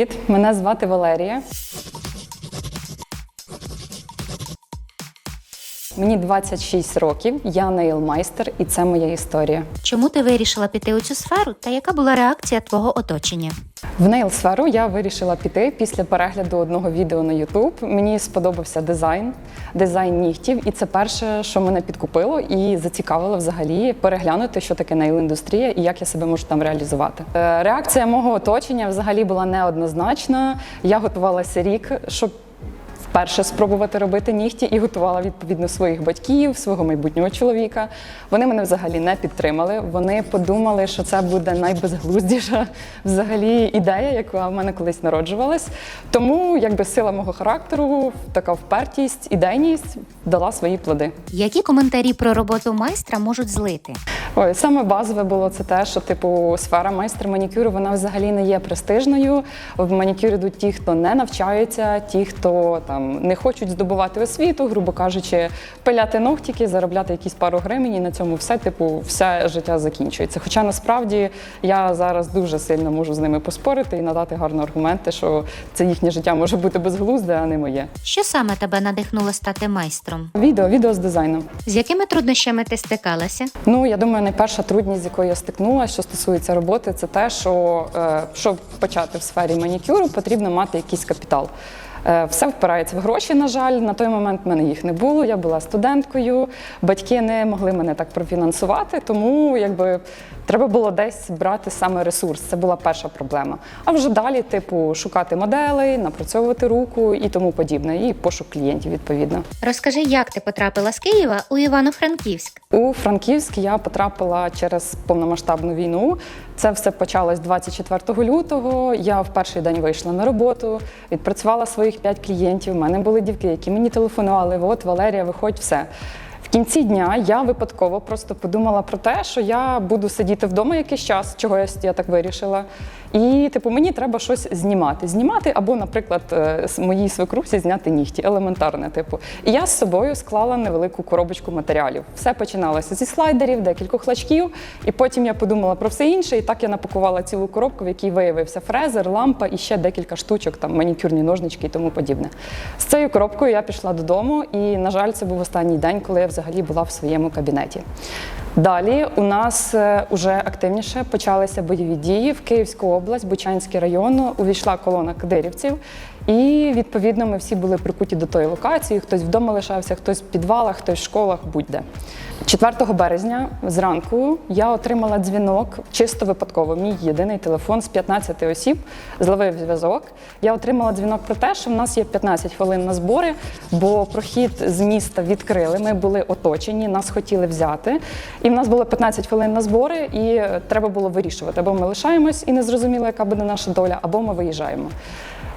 Привіт, мене звати Валерія. Мені 26 років, я нейлмайстер, і це моя історія. Чому ти вирішила піти у цю сферу та яка була реакція твого оточення? В нейл-сферу я вирішила піти після перегляду одного відео на YouTube. Мені сподобався дизайн, дизайн нігтів, і це перше, що мене підкупило і зацікавило взагалі переглянути, що таке нейл-індустрія і як я себе можу там реалізувати. Е, Реакція мого оточення взагалі була неоднозначна. Я готувалася рік, щоб вперше спробувати робити нігті і готувала відповідно своїх батьків, свого майбутнього чоловіка. Вони мене взагалі не підтримали. Вони подумали, що це буде найбезглуздіша взагалі ідея, яка в мене колись народжувалась. Тому якби сила мого характеру, така впертість, ідейність дала свої плоди. Які коментарі про роботу майстра можуть злити? Ой, саме базове було це те, що типу сфера майстер манікюру вона взагалі не є престижною. В манікюр йдуть ті, хто не навчаються, ті, хто там не хочуть здобувати освіту, грубо кажучи, пиляти ногтики, заробляти якісь пару гривень, і на цьому все, типу, все життя закінчується. Хоча насправді я зараз дуже сильно можу з ними поспорити і надати гарні аргументи, що це їхнє життя може бути безглузде, а не моє. Що саме тебе надихнуло стати майстром? Відео, відео з дизайном. З якими труднощами ти стикалася? Ну, я думаю, найперша трудність, з якою я стикнулася, що стосується роботи, це те, що е, щоб почати в сфері манікюру, потрібно мати якийсь капітал. Е, Все впирається в гроші, на жаль. На той момент в мене їх не було. Я була студенткою, батьки не могли мене так профінансувати, тому якби треба було десь брати саме ресурс. Це була перша проблема. А вже далі, типу, шукати моделей, напрацьовувати руку і тому подібне, і пошук клієнтів відповідно. Розкажи, як ти потрапила з Києва у Івано-Франківськ? У Франківськ я потрапила через повномасштабну війну. Це все почалось 24 лютого. Я в перший день вийшла на роботу, відпрацювала своїх п'ять клієнтів. У мене були дівки, які мені телефонували. От Валерія, виходь, все. Кінці дня я випадково просто подумала про те, що я буду сидіти вдома якийсь час, чого я, так вирішила. І, типу, мені треба щось знімати. Знімати або, наприклад, е, с- моїй свекрусі зняти нігті, елементарне, типу. І я з собою склала невелику коробочку матеріалів. Все починалося зі слайдерів, декількох лачків, і потім я подумала про все інше. І так я напакувала цілу коробку, в якій виявився фрезер, лампа і ще декілька штучок, там манікюрні ножнички і тому подібне. З цією коробкою я пішла додому, і, на жаль, це був останній день, коли я взагалі була в своєму кабінеті. Далі у нас вже активніше почалися бойові дії в Київську область, Бучанський район. Увійшла колона кадирівців, і відповідно ми всі були прикуті до тої локації. Хтось вдома лишався, хтось в підвалах, хтось в школах, будь-де. 4 березня зранку я отримала дзвінок чисто випадково. Мій єдиний телефон з 15 осіб зловив зв'язок. Я отримала дзвінок про те, що в нас є 15 хвилин на збори, бо прохід з міста відкрили. Ми були оточені, нас хотіли взяти. І в нас було 15 хвилин на збори, і треба було вирішувати, або ми лишаємось і не зрозуміло, яка буде наша доля, або ми виїжджаємо.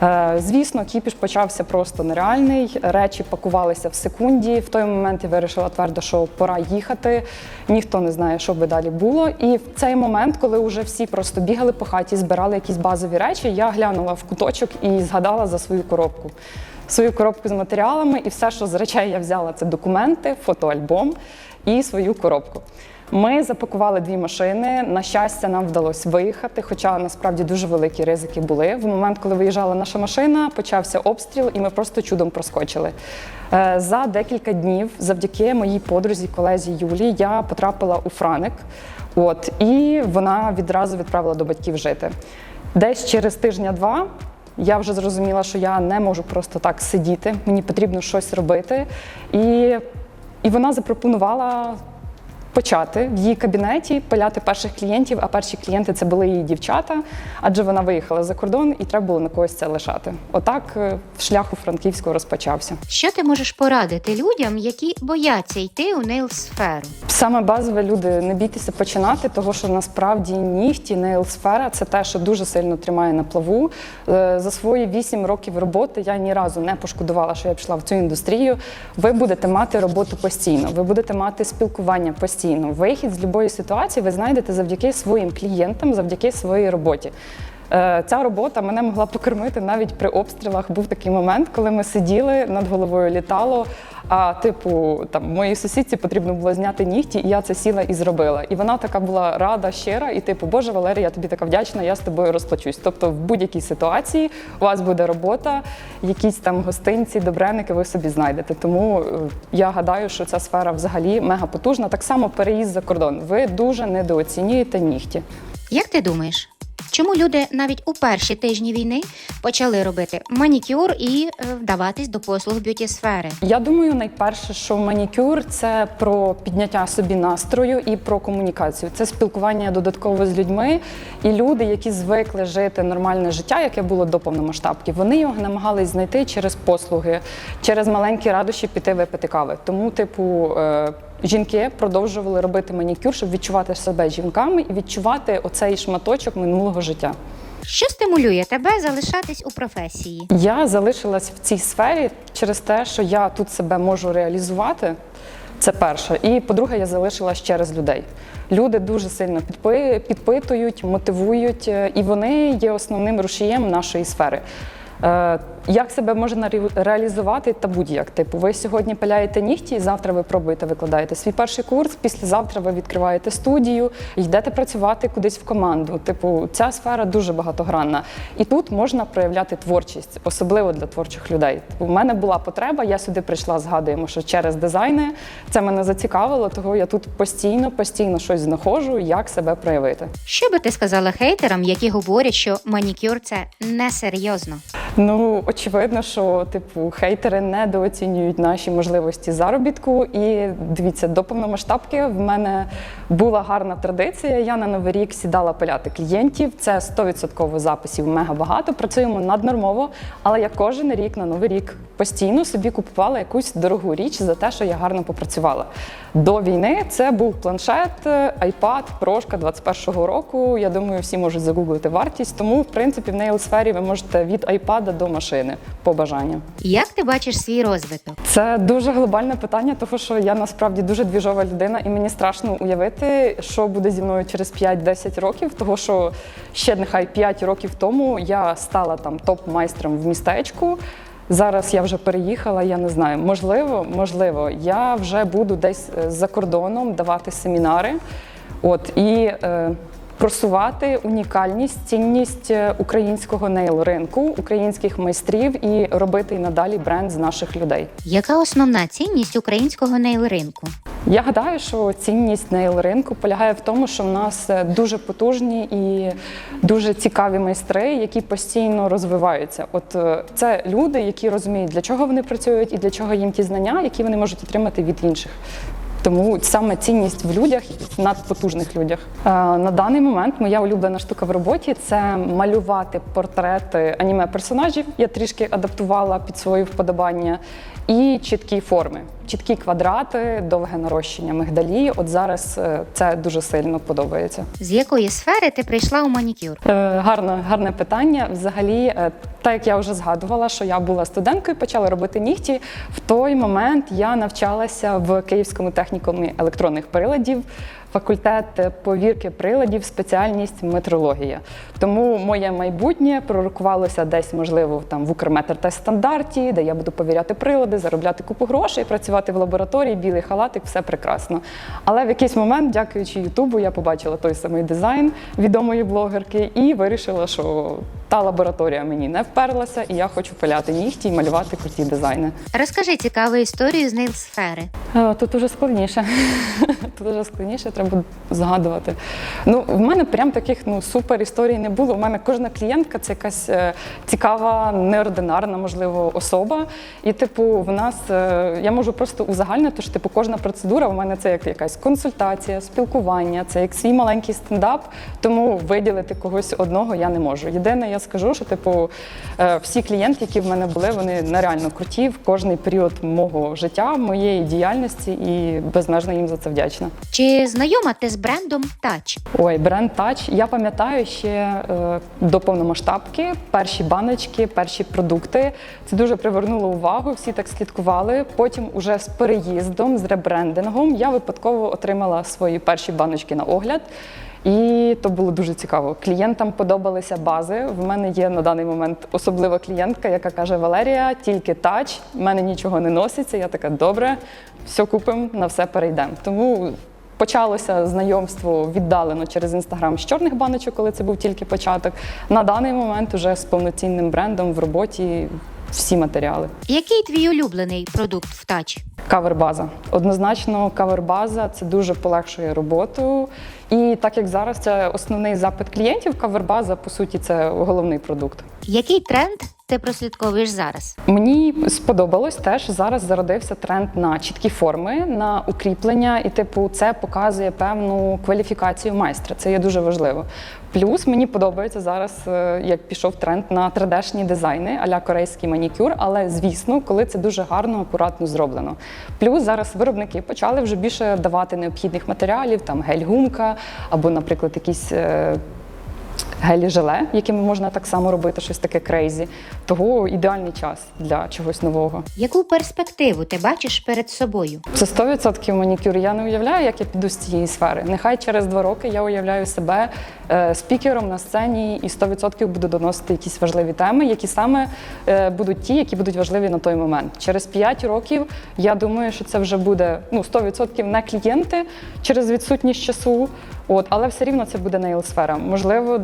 Е, Звісно, кіпіш почався просто нереальний. Речі пакувалися в секунді. В той момент я вирішила твердо, що пора їхати. Ніхто не знає, що би далі було. І в цей момент, коли вже всі просто бігали по хаті, збирали якісь базові речі, я глянула в куточок і згадала за свою коробку. Свою коробку з матеріалами, і все, що з речей я взяла, це документи, фотоальбом і свою коробку. Ми запакували дві машини. На щастя, нам вдалося виїхати, хоча насправді дуже великі ризики були. В момент, коли виїжджала наша машина, почався обстріл, і ми просто чудом проскочили. Е, За декілька днів, завдяки моїй подрузі, колезі Юлі, я потрапила у Франик. От і вона відразу відправила до батьків жити. Десь через тижня-два я вже зрозуміла, що я не можу просто так сидіти, мені потрібно щось робити. І, і вона запропонувала почати в її кабінеті пиляти перших клієнтів, а перші клієнти це були її дівчата, адже вона виїхала за кордон і треба було на когось це лишати. Отак е, шлях у Франківську розпочався. Що ти можеш порадити людям, які бояться йти у нейл-сферу? Саме базове люди не бійтеся починати, тому що насправді нігті, нейл-сфера це те, що дуже сильно тримає на плаву. Е, За свої 8 років роботи я ні разу не пошкодувала, що я пішла в цю індустрію. Ви будете мати роботу постійно, ви будете мати спілкування постійно. Вихід з будь-якої ситуації ви знайдете завдяки своїм клієнтам, завдяки своїй роботі. Е, Ця робота мене могла покормити навіть при обстрілах. Був такий момент, коли ми сиділи над головою літало. А типу, там моїй сусідці потрібно було зняти нігті, і я це сіла і зробила. І вона така була рада, щира, і типу, Боже, Валерія, я тобі така вдячна, я з тобою розплачусь. Тобто, в будь-якій ситуації у вас буде робота, якісь там гостинці, добреники ви собі знайдете. Тому е, я гадаю, що ця сфера взагалі мега потужна. Так само переїзд за кордон. Ви дуже недооцінюєте нігті. Як ти думаєш, чому люди навіть у перші тижні війни почали робити манікюр і е, вдаватись до послуг б'юті сфери? Я думаю, найперше, що манікюр це про підняття собі настрою і про комунікацію. Це спілкування додатково з людьми. І люди, які звикли жити нормальне життя, яке було до повномасштабки, вони його намагались знайти через послуги, через маленькі радощі піти випити кави. Тому, типу. Е, Жінки продовжували робити манікюр, щоб відчувати себе жінками і відчувати оцей шматочок минулого життя. Що стимулює тебе залишатись у професії? Я залишилась в цій сфері через те, що я тут себе можу реалізувати. Це перше. І по-друге, я залишилась через людей. Люди дуже сильно підпи- підпитують, мотивують, е, і вони є основним рушієм нашої сфери. Як себе можна реалізувати та будь-як? Типу, ви сьогодні пиляєте нігті, завтра ви пробуєте викладаєте свій перший курс, післязавтра ви відкриваєте студію, йдете працювати кудись в команду. Типу, ця сфера дуже багатогранна. І тут можна проявляти творчість, особливо для творчих людей. У мене була потреба, я сюди прийшла, згадуємо, що через дизайни це мене зацікавило, того я тут постійно, постійно щось знаходжу, як себе проявити. Що би ти сказала хейтерам, які говорять, що манікюр це несерйозно? Ну, очевидно, що типу хейтери недооцінюють наші можливості заробітку. І дивіться, до повномасштабки в мене була гарна традиція. Я на новий рік сідала пиляти клієнтів. Це 100% записів мега багато. Працюємо наднормово, але я кожен рік на новий рік постійно собі купувала якусь дорогу річ за те, що я гарно попрацювала. До війни це був планшет, iPad, прошка 21-го року. Я думаю, всі можуть загуглити вартість. Тому, в принципі, в нейл сфері ви можете від iPad до машини по бажанню. Як ти бачиш свій розвиток? Це дуже глобальне питання, тому що я насправді дуже двіжова людина, і мені страшно уявити, що буде зі мною через 5-10 років. Того що ще нехай 5 років тому я стала там топ-майстром в містечку. Зараз я вже переїхала, я не знаю. Можливо, можливо, я вже буду десь е, за кордоном давати семінари. От і е, просувати унікальність, цінність е, українського нейл ринку, українських майстрів і робити і надалі бренд з наших людей. Яка основна цінність українського нейл-ринку? Я гадаю, що цінність нейл ринку полягає в тому, що в нас е, дуже потужні і дуже цікаві майстри, які постійно розвиваються. От е, це люди, які розуміють, для чого вони працюють і для чого їм ті знання, які вони можуть отримати від інших. Тому саме цінність в людях, в надпотужних людях. Е, На даний момент моя улюблена штука в роботі це малювати портрети аніме персонажів. Я трішки адаптувала під свої вподобання. І чіткі форми, чіткі квадрати, довге нарощення мигдалі. От зараз е, це дуже сильно подобається. З якої сфери ти прийшла у манікюр? Е, Гарне, гарне питання. Взагалі, е, так як я вже згадувала, що я була студенткою, почала робити нігті. В той момент я навчалася в Київському технікумі електронних приладів. Факультет повірки приладів, спеціальність метрологія. Тому моє майбутнє пророкувалося десь, можливо, там в Укрметр-тест-стандарті, де я буду повіряти прилади, заробляти купу грошей, працювати в лабораторії, білий халатик, все прекрасно. Але в якийсь момент, дякуючи Ютубу, я побачила той самий дизайн відомої блогерки і вирішила, що та лабораторія мені не вперлася, і я хочу пиляти нігті і малювати круті дизайни. Розкажи цікаву історію з нейл-сфери. Е, Тут уже складніше. Тут уже складніше, треба згадувати. Ну, в мене прям таких ну, супер історій не було. У мене кожна клієнтка це якась е, цікава, неординарна, можливо, особа. І, типу, в нас е, я можу просто узагальнити, що типу, кожна процедура у мене це як якась консультація, спілкування, це як свій маленький стендап. Тому виділити когось одного я не можу. Єдине, я скажу, що типу е, всі клієнти, які в мене були, вони нереально круті в кожний період мого життя, моєї діяльності, і безмежно їм за це вдячна. Чи знайома ти з брендом Touch? Ой, бренд Touch. Я пам'ятаю ще е, до повномасштабки перші баночки, перші продукти. Це дуже привернуло увагу. Всі так слідкували. Потім, уже з переїздом, з ребрендингом, я випадково отримала свої перші баночки на огляд. І то було дуже цікаво. Клієнтам подобалися бази. В мене є на даний момент особлива клієнтка, яка каже: Валерія, тільки тач, в мене нічого не носиться. Я така, добре, все купимо, на все перейдемо. Тому почалося знайомство віддалено через інстаграм з чорних баночок, коли це був тільки початок. На даний момент уже з повноцінним брендом в роботі всі матеріали. Який твій улюблений продукт в тач? Кавербаза. Однозначно, кавербаза це дуже полегшує роботу. І так як зараз це основний запит клієнтів, кавербаза, по суті, це головний продукт. Який тренд ти прослідковуєш зараз? Мені сподобалось теж зараз зародився тренд на чіткі форми, на укріплення, і типу це показує певну кваліфікацію майстра. Це є дуже важливо. Плюс мені подобається зараз, е, як пішов тренд на 3D-шні дизайни, аля корейський манікюр, але звісно, коли це дуже гарно, акуратно зроблено. Плюс зараз виробники почали вже більше давати необхідних матеріалів, там гель-гумка або, наприклад, якісь. Е, Гелі-желе, якими можна так само робити щось таке крейзі. Того ідеальний час для чогось нового. Яку перспективу ти бачиш перед собою? Це 100% манікюр. Я не уявляю, як я піду з цієї сфери. Нехай через два роки я уявляю себе е, спікером на сцені і 100% буду доносити якісь важливі теми, які саме е, будуть ті, які будуть важливі на той момент. Через 5 років я думаю, що це вже буде ну 100% не клієнти через відсутність часу. От, але все рівно це буде нейл-сфера. Можливо,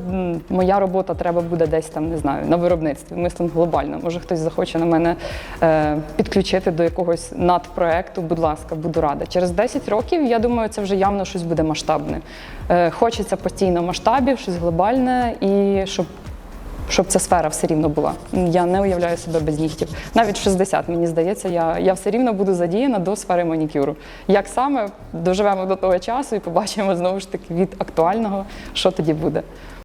моя робота треба буде десь там, не знаю, на виробництві. Мислимо глобально. Може, хтось захоче на мене е, підключити до якогось надпроекту. Будь ласка, буду рада. Через 10 років я думаю, це вже явно щось буде масштабне. Е, хочеться постійно масштабів, щось глобальне і щоб. Щоб ця сфера все рівно була. Я не уявляю себе без нігтів. Навіть в 60, мені здається, я, я все рівно буду задіяна до сфери манікюру. Як саме доживемо до того часу і побачимо знову ж таки від актуального, що тоді буде.